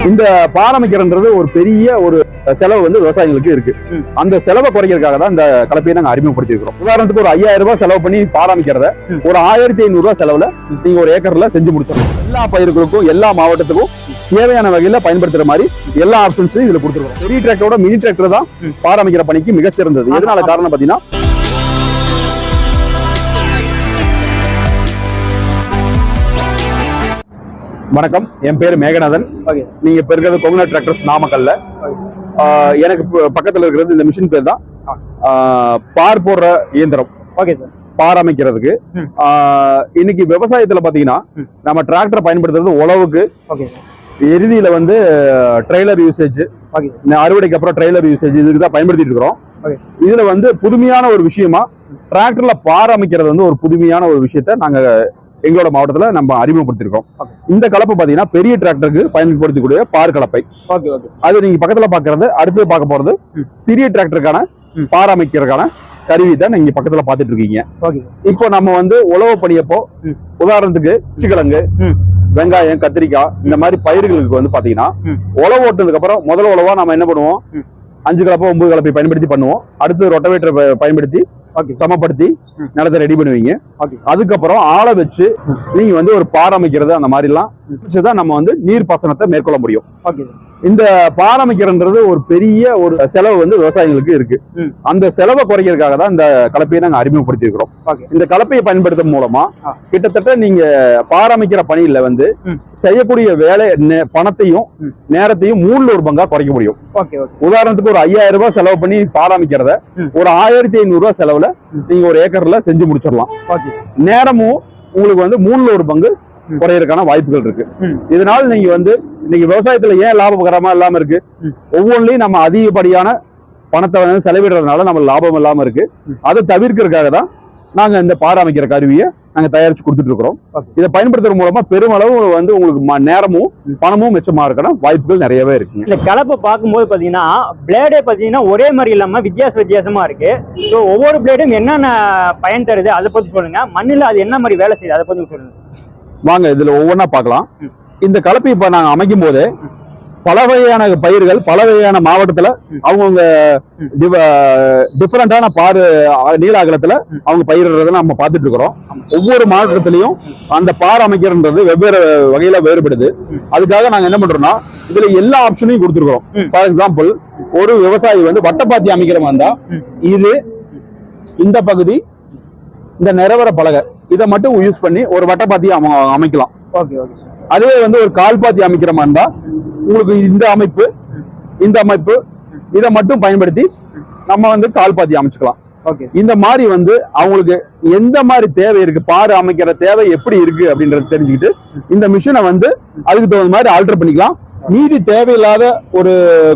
இந்த பாரமிக்கிறன்றது ஒரு பெரிய ஒரு செலவு வந்து விவசாயிகளுக்கு இருக்கு. அந்த செலவை குறைக்கிறதுக்காக தான் இந்த கலப்பையை நாங்க அறிமுகப்படுத்தி இருக்கிறோம் உதாரணத்துக்கு ஒரு ஐயாயிரம் ரூபாய் செலவு பண்ணி பாராமிக்கிறத. ஒரு ஆயிரத்தி ஐநூறு ரூபாய் செலவுல நீங்க ஒரு ஏக்கர்ல செஞ்சு முடிச்சிடலாம் எல்லா பயிர்களுக்கும் எல்லா மாவட்டத்துக்கும் தேவையான வகையில பயன்படுத்துற மாதிரி எல்லா ஆப்ஷன்ஸும் இதுல கொடுத்துருக்கோம் பெரிய டிராக்டரோட மினி டிராக்டர் தான். பாராமிக்கிற பணிக்கு மிக சிறந்தது எதனால காரணம் பாத்தீங்கன்னா வணக்கம். என் பேரு மேகநாதன். ஓகே. நீங்க இப்ப இருக்கிறது கொங்குனா டிராக்டர்ஸ் நாமக்கல்ல. எனக்கு பக்கத்துல இருக்கிறது இந்த மிஷின் பேர் தான். பார் போடுற இயந்திரம். Okay sir. பார் அமைக்கிறதுக்கு. இன்னைக்கு விவசாயத்துல பாத்தீங்கன்னா. நம்ம டிராக்டர் பயன்படுத்துறது உழவுக்கு. இறுதியில வந்து ட்ரெய்லர் யூசேஜ் ஓகே. அறுவடைக்கு அப்புறம் ட்ரெய்லர் யூசேஜ் இதுக்கு தான் பயன்படுத்திட்டு இருக்கிறோம். இதுல வந்து புதுமையான ஒரு விஷயமா டிராக்டர்ல பார் அமைக்கிறது வந்து ஒரு புதுமையான ஒரு விஷயத்த நாங்க எங்களோட மாவட்டத்துல நம்ம அறிமுகப்படுத்திருக்கோம். இந்த கலப்பை பாத்தீங்கன்னா பெரிய டிராக்டருக்கு பயன்படுத்தக்கூடிய பார் கலப்பை அது நீங்க பக்கத்துல பாக்குறது அடுத்து பார்க்க போறது. சிறிய டிராக்டருக்கான. பார் அமைக்கிறதுக்கான கருவி தான் நீங்க பக்கத்துல பாத்துட்டு இருக்கீங்க இப்போ நம்ம வந்து உழவு பணியப்போ. உதாரணத்துக்கு சிக்கிழங்கு ம். வெங்காயம் கத்திரிக்காய் இந்த மாதிரி பயிர்களுக்கு வந்து பாத்தீங்கன்னா. உழவு ஓட்டுனதுக்கு அப்புறம் முதல் உழவா நம்ம என்ன பண்ணுவோம். அஞ்சு கலப்பை ஒன்பது கலப்பை பயன்படுத்தி பண்ணுவோம் அடுத்து ரொட்டவேட்டரை பயன்படுத்தி சமப்படுத்தி ம். நிலத்தை ரெடி பண்ணுவீங்க ஓகே அதுக்கப்புறம் ஆளை வச்சு நீங்க வந்து ஒரு பார் அமைக்கிறது அந்த மாதிரி எல்லாம் ம். வச்சுதான் நம்ம வந்து நீர் பாசனத்தை மேற்கொள்ள முடியும் ஓகே இந்த அமைக்கிறன்றது ஒரு பெரிய ஒரு செலவு வந்து விவசாயிகளுக்கு இருக்கு. அந்த செலவை குறைக்கிறதுக்காக தான் இந்த கலப்பையை நாங்க அறிமுகப்படுத்தி இருக்கிறோம் ஓகே இந்த கலப்பையை பயன்படுத்தும் மூலமா. கிட்டத்தட்ட நீங்க பாரமிக்கிற பணியில வந்து. செய்யக்கூடிய வேலை பணத்தையும். நேரத்தையும் மூணுல ஒரு பங்கா குறைக்க முடியும் உதாரணத்துக்கு ஒரு ஐயாயிரம் ரூபாய் செலவு பண்ணி பாராமிக்கிறத. ஒரு ஆயிரத்தி ஐநூறு ரூபாய் செலவுல. நீங்க ஒரு ஏக்கர்ல செஞ்சு முடிச்சிடலாம் நேரமும் உங்களுக்கு வந்து மூணுல ஒரு பங்கு. குறையறதுக்கான வாய்ப்புகள் இருக்கு. இதனால நீங்க வந்து இன்னைக்கு விவசாயத்துல ஏன் லாபகரமா இல்லாம இருக்கு. ஒவ்வொன்றிலையும் நம்ம அதிகப்படியான பணத்தை வந்து செலவிடுறதுனால நம்ம லாபம் இல்லாம இருக்கு. அதை தவிர்க்கிறதுக்காக தான் நாங்க இந்த பாராமிக்கிற கருவியை நாங்க தயாரிச்சு கொடுத்துட்டு இருக்கிறோம். இதை பயன்படுத்துறது மூலமா பெருமளவு வந்து உங்களுக்கு நேரமும். பணமும் மிச்சமா இருக்கான வாய்ப்புகள் நிறையவே இருக்குங்க இந்த கலப்பை பார்க்கும்போது பார்த்தீங்கன்னா பிளேடே பார்த்தீங்கன்னா ஒரே மாதிரி இல்லாமல் வித்தியாச வித்தியாசமா இருக்கு ஸோ ஒவ்வொரு பிளேடும் என்னென்ன பயன் தருது அதை பற்றி சொல்லுங்க மண்ணில் அது என்ன மாதிரி வேலை செய்யுது அதை பற்றி சொல்லுங்க வாங்க இதுல ஒவ்வொன்றா பார்க்கலாம். இந்த கலப்பை இப்ப நாங்க அமைக்கும் போதே பல வகையான பயிர்கள் பல வகையான மாவட்டத்துல அவங்கவுங்க டிஃப்ரெண்டான டிஃபரெண்டான பாரு அ- அவங்க பயிரிடுறத நம்ம பார்த்துட்டு இருக்கிறோம். ஒவ்வொரு மாவட்டத்திலையும் அந்த பார் அமைக்கிறன்றது வெவ்வேறு வகையில வேறுபடுது. அதுக்காக நாங்க என்ன பண்றோம்னா இதுல எல்லா ஆப்ஷனையும் கொடுத்துருக்கோம் ஃபார் எக்ஸாம்பிள் ஒரு விவசாயி வந்து வட்டப்பாத்தி அமைக்கிற மாதிரி இது இந்த பகுதி இந்த நிறவர பலகை. இதை மட்டும் யூஸ் பண்ணி ஒரு வட்டப்பாத்தியை அம- அமைக்கலாம். ஓகே ஓகே அதுவே வந்து ஒரு கால்பாத்தி அமைக்கிற மாதிரி இருந்தா உங்களுக்கு இந்த அமைப்பு இந்த அமைப்பு இதை மட்டும் பயன்படுத்தி நம்ம வந்து கால்பாத்தி அமைச்சுக்கலாம். ஓகே இந்த மாதிரி வந்து அவங்களுக்கு எந்த மாதிரி தேவை இருக்கு பாரு அமைக்கிற தேவை எப்படி இருக்கு அப்படின்றத தெரிஞ்சுக்கிட்டு இந்த மிஷினை வந்து அதுக்கு தகுந்த மாதிரி ஆல்டர் பண்ணிக்கலாம். மீதி தேவையில்லாத ஒரு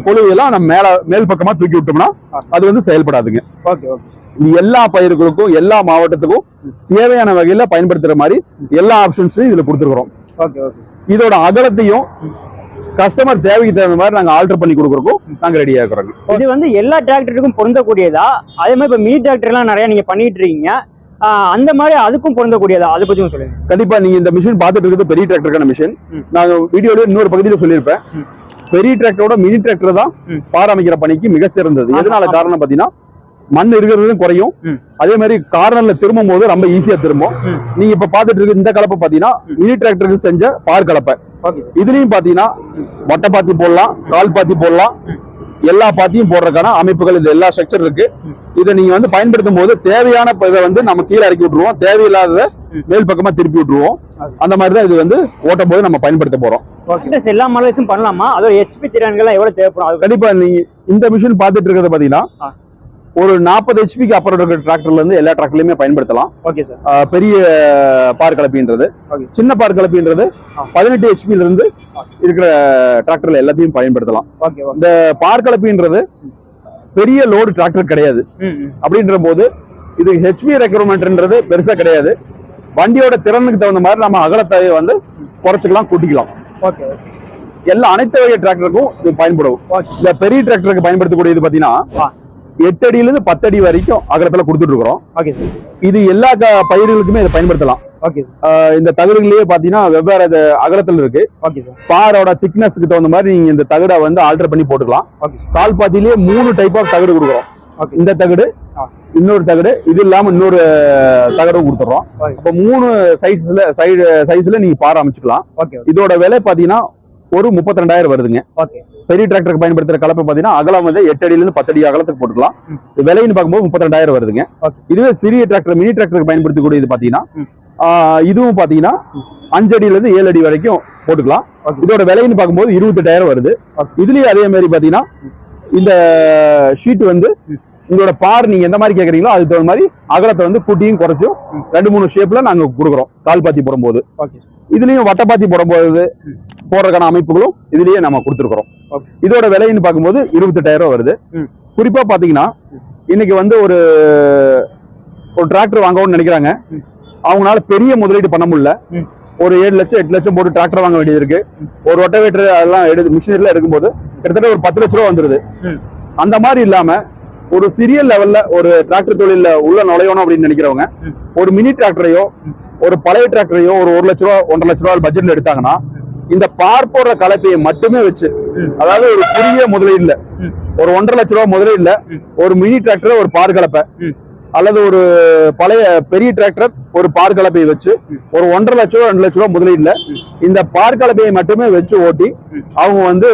கொழுவையெல்லாம் நம்ம மேல மேல் பக்கமா தூக்கி விட்டோம்னா அது வந்து செயல்படாதுங்க. ஓகே ஓகே இது எல்லா பயிர்களுக்கும் எல்லா மாவட்டத்துக்கும் தேவையான வகையில பயன்படுத்துற மாதிரி எல்லா ஆப்ஷன்ஸையும் இதுல கொடுத்துருக்குறோம். ஓகே ஓகே இதோட அகலத்தையும் கஸ்டமர் தேவைக்கு தகுந்த மாதிரி நாங்க ஆல்டர் பண்ணி கொடுக்குறோம் நாங்க ரெடியா இருக்கிறோங்க. இது வந்து எல்லா டிராக்டருக்கும் பொருந்தக்கூடியதா? அதே மாதிரி இப்போ மீ டிராக்டர்லாம் நிறைய நீங்க பண்ணிட்டு இருக்கீங்க. அந்த மாதிரி அதுக்கும் பொருந்தக்கூடியதா? அதை பற்றியும் சொல்லுங்க. கண்டிப்பா நீங்க இந்த மிஷின் பார்த்துட்டு இருக்கிறது பெரிய டிராக்டருக்கான மிஷின். நாங்க வீடியோல இன்னொரு பகுதியில சொல்லியிருப்பேன். பெரிய டிராக்டரோட மினி டிராக்டர் தான். பாராமிக்கிற பணிக்கு மிக சிறந்தது. எதனால. காரணம் பாத்தீங்கன்னா மண் இருக்கிறதும் குறையும். அதே மாதிரி கார்னர்ல திரும்பும் போது ரொம்ப ஈஸியா திரும்பும். நீங்க இப்ப பாத்துட்டு இருக்க இந்த கலப்பை பாத்தீங்கன்னா மினி டிராக்டருக்கு செஞ்ச பார் கலப்பை. இதுலயும் பாத்தீங்கன்னா வட்ட பாத்தி போடலாம் கால் பாத்தி போடலாம். எல்லா பாத்தியும் போடுறதுக்கான அமைப்புகள் இது எல்லா ஸ்ட்ரக்சர் இருக்கு. இதை நீங்க வந்து பயன்படுத்தும் போது தேவையான இதை வந்து நம்ம கீழே இறக்கி விட்டுருவோம். தேவையில்லாததை ம். மேல் பக்கமா திருப்பி விட்டுருவோம். அந்த மாதிரி தான் இது வந்து ஓட்டும் போது நம்ம பயன்படுத்த போறோம். எல்லா மாடல்ஸும் பண்ணலாமா? அதோட ஹெச்பி திறன்கள்லாம் எவ்வளவு தேவைப்படும்? கண்டிப்பா நீங்க இந்த மிஷின் பார்த்துட்டு இருக்கிறத பாத்தீங்கன்னா. ஒரு நாற்பது ஹெச்பிக்கு அப்புறம் இருக்கிற டிராக்டர்ல இருந்து எல்லா டிராக்டர்லயுமே பயன்படுத்தலாம். ஓகே சார் ஆஹ் பெரிய பார் கலப்பின்றது. சின்ன பார் கலப்பின்றது. பதினெட்டு ஹெச்பில இருந்து. இருக்கிற டிராக்டர்ல எல்லாத்தையும் பயன்படுத்தலாம். இந்த பார் கலப்பின்றது பெரிய லோடு டிராக்டர் கிடையாது. அப்படின்ற போது இது ஹெச்பி ரெக்ரூட்மெண்ட்ன்றது பெருசா கிடையாது. வண்டியோட திறனுக்கு தகுந்த மாதிரி நம்ம அகலத்தை வந்து குறைச்சிக்கலாம் கூட்டிக்கலாம். ஓகே எல்லா அனைத்து வகை டிராக்டருக்கும் இது பயன்படும். இந்த பெரிய டிராக்டருக்கு பயன்படுத்தக்கூடியது பாத்தீங்கன்னா. எட்டு அடியில இருந்து பத்து அடி வரைக்கும் அகலத்துல கொடுத்துட்டு இருக்கிறோம் ஓகே இது எல்லா பயிர்களுக்குமே இதை பயன்படுத்தலாம். ஓகே இந்த தகடுகள்லயே பாத்தீங்கன்னா வெவ்வேறு அகலத்துல இருக்கு. ஓகே பாரோட திக்னஸ்க்கு தகுந்த மாதிரி நீங்க இந்த தகடை வந்து ஆல்டர் பண்ணி போட்டுக்கலாம். கால் பாத்திலேயே மூணு டைப் ஆஃப் தகடு கொடுக்குறோம். இந்த தகடு. இன்னொரு தகடு இது இல்லாம இன்னொரு தகடும் கொடுத்துறோம். அப்ப மூணு சைஸ்ல சைடு சைஸ்ல நீங்க பாறை அமைச்சுக்கலாம். இதோட விலை பாத்தீங்கன்னா ஒரு முப்பத்தி ரெண்டாயிரம் வருதுங்க. பெரிய டிராக்டருக்கு பயன்படுத்துற கலப்பை பாத்தீங்கன்னா அகலம் வந்து எட்டு அடியில இருந்து பத்து அடி அகலத்துக்கு போட்டுக்கலாம் விலைன்னு பார்க்கும்போது முப்பத்தி ரெண்டாயிரம் வருதுங்க. இதுவே சிறிய டிராக்டர் மினி டிராக்டருக்கு பயன்படுத்தக்கூடிய இது பாத்தீங்கன்னா இதுவும் பாத்தீங்கன்னா. அஞ்சு அடியில இருந்து ஏழு அடி வரைக்கும் போட்டுக்கலாம். இதோட விலைன்னு பார்க்கும்போது இருபத்தெட்டாயிரம் வருது. இதுலயும் அதே மாதிரி பாத்தீங்கன்னா இந்த ஷீட் வந்து. உங்களோட பார் நீங்க எந்த மாதிரி கேக்குறீங்களோ அதுக்கு தகுந்த மாதிரி அகலத்தை வந்து கூட்டியும் குறைச்சும். ரெண்டு மூணு ஷேப்ல நாங்க கொடுக்குறோம் கால் பாத்தி போடும்போது இதுலயும் வட்டப்பாத்தி போடும்போது. போடுறதுக்கான அமைப்புகளும் இதுலயே நம்ம கொடுத்துருக்குறோம். இதோட விலைன்னு பார்க்கும்போது இருபத்தெட்டாயிரம் ரூபாய் வருது. குறிப்பா பாத்தீங்கன்னா இன்னைக்கு வந்து ஒரு ஒரு டிராக்டர் வாங்கணும்னு நினைக்கிறாங்க. அவங்களால பெரிய முதலீடு பண்ண முடியல. ஒரு ஏழு லட்சம் எட்டு லட்சம் போட்டு டிராக்டர் வாங்க வேண்டியது இருக்கு ஒரு ரொட்டவேட்டர் அதெல்லாம் எடுத்து மிஷினரில எடுக்கும்போது கிட்டத்தட்ட ஒரு பத்து லட்ச ரூபா வந்துருது. அந்த மாதிரி இல்லாம ஒரு சிறிய லெவல்ல ஒரு டிராக்டர் தொழில உள்ள நுழையணும் அப்படின்னு நினைக்கிறவங்க ஒரு மினி டிராக்டரையோ ஒரு பழைய டிராக்டரையோ ஒரு ஒரு லட்ச ரூபா ஒன்றரை லட்ச ரூபா பட்ஜெட்ல எடுத்தாங்கன்னா இந்த பார் போடுற கலப்பையை மட்டுமே வச்சு அதாவது ஒரு குறுகிய முதலீடுல ஒரு ஒன்றரை லட்ச ரூபா முதலீடுல ஒரு மினி டிராக்டர் ஒரு பார் கலப்பை அல்லது ஒரு பழைய பெரிய டிராக்டர் ஒரு பார் கலப்பையை வச்சு ஒரு ஒன்றரை லட்ச ரூபா ரெண்டு லட்ச ரூபா முதலீடுல இந்த பார் கலப்பையை மட்டுமே வச்சு ஓட்டி அவங்க வந்து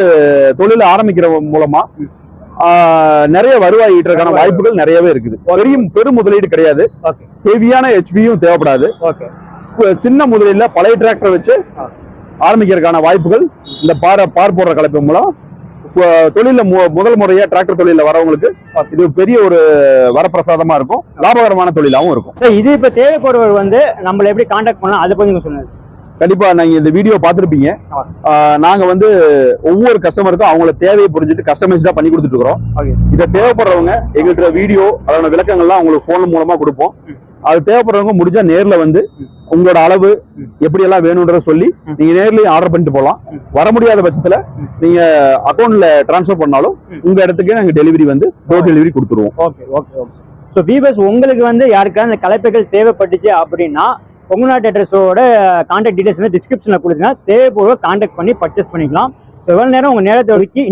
தொழில ஆரம்பிக்கிற மூலமா நிறைய வருவாய். ஈட்டுறதுக்கான. வாய்ப்புகள் நிறையவே இருக்குது. பெரிய பெரும் முதலீடு கிடையாது. ஹெவியான ஹெச்பியும் தேவைப்படாது. சின்ன முதலீடுல பழைய டிராக்டர் வச்சு. ஆரம்பிக்கிறதுக்கான வாய்ப்புகள் இந்த பார பார் போடுற கலப்பை மூலம் மு- முதல் முறையா டிராக்டர் தொழில வரவங்களுக்கு இது பெரிய ஒரு வரப்பிரசாதமா இருக்கும். லாபகரமான தொழிலாவும் இருக்கும். சார் இது இப்ப தேவைப்படுவர் வந்து நம்மள எப்படி காண்டாக்ட் பண்ணலாம்? அதை பத்தி சொல்லுங்க. கண்டிப்பா நீங்க இந்த வீடியோ பார்த்திருப்பீங்க. ஆஹ் நாங்க வந்து ஒவ்வொரு கஸ்டமருக்கும் அவங்கள தேவையை புரிஞ்சுட்டு கஸ்டமைஸ்டா பண்ணி கொடுத்துட்டு இருக்கிறோம் இதை தேவைப்படுறவங்க எங்கள்கிட்ட வீடியோ அதோட விளக்கங்கள்லாம் உங்களுக்கு போன் மூலமா கொடுப்போம். அது தேவைப்படுறவங்க முடிஞ்சா நேர்ல வந்து. உங்களோட அளவு. எப்படி எல்லாம் வேணும்ன்றத சொல்லி. நீங்க நேர்லயும் ஆர்டர் பண்ணிட்டு போகலாம். வர முடியாத பட்சத்துல. நீங்க அக்கௌண்ட்ல டிரான்ஸ்ஃபர் பண்ணாலும். உங்க இடத்துக்கு நாங்க டெலிவரி வந்து டோர் டெலிவரி கொடுத்துருவோம் ஓகே ஓகே ஓகே ஸோ உங்களுக்கு வந்து யாருக்காவது இந்த கலைப்புகள் தேவைப்பட்டுச்சு அப்படின்னா பொங்கநாட்டு அட்ரஸோட கான்டாக்ட் டீடைல்ஸ் வந்து டிஸ்கிரிப்ஷனில் கொடுத்துங்க தேவைப்பூர்வ கான்டாக்ட் பண்ணி பர்ச்சேஸ் பண்ணிக்கலாம். ஸோ எவ்வளோ நேரம் உங்கள் நேரத்தை ஒதுக்கி